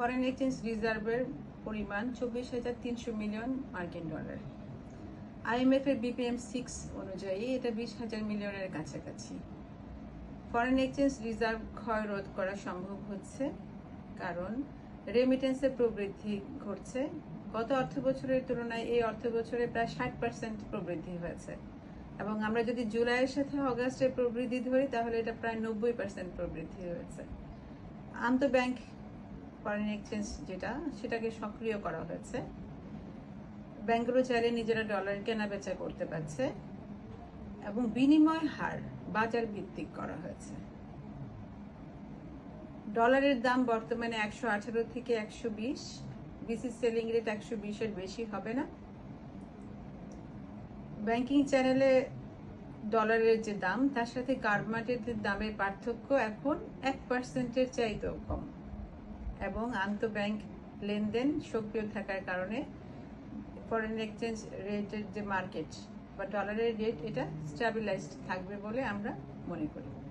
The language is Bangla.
ফরেন এক্সচেঞ্জ রিজার্ভের পরিমাণ চব্বিশ হাজার তিনশো মিলিয়ন মার্কিন ডলার। আইএমএফ এর বিপিএম সিক্স অনুযায়ী এটা বিশ হাজার মিলিয়নের কাছাকাছি। ফরেন এক্সচেঞ্জ রিজার্ভ ক্ষয় রোধ করা সম্ভব হচ্ছে কারণ রেমিটেন্সের প্রবৃদ্ধি ঘটছে। গত অর্থ বছরের তুলনায় এই অর্থ বছরে প্রায় ষাট পার্সেন্ট প্রবৃদ্ধি হয়েছে। এবং আমরা যদি জুলাইয়ের সাথে অগাস্টের প্রবৃদ্ধি ধরি, তাহলে এটা প্রায় নব্বই পার্সেন্ট প্রবৃদ্ধি হয়েছে। আন্তঃব্যাংক ফরেন এক্সচেঞ্জ যেটা, সেটাকে সক্রিয় করা হয়েছে। ব্যাংকগুলো চাইলে নিজেরা ডলার কেনা বেচা করতে পারছে এবং বিনিময় হার বাজার ভিত্তিক করা হয়েছে। ডলারের দাম বর্তমানে একশো আঠারো থেকে একশো বিশ বিসি সেলিং রেট একশো বিশের বেশি হবে না। ব্যাংকিং চ্যানেলে ডলারের যে দাম, তার সাথে কার্বমার্টের দামের পার্থক্য এখন এক পার্সেন্টের চাইতেও কম। এবং আন্তঃব্যাংক লেনদেন সক্রিয় থাকার কারণে ফরেন এক্সচেঞ্জ রেটের যে মার্কেট বা ডলারের রেট এটা স্টাবিলাইজড থাকবে বলে আমরা মনে করি।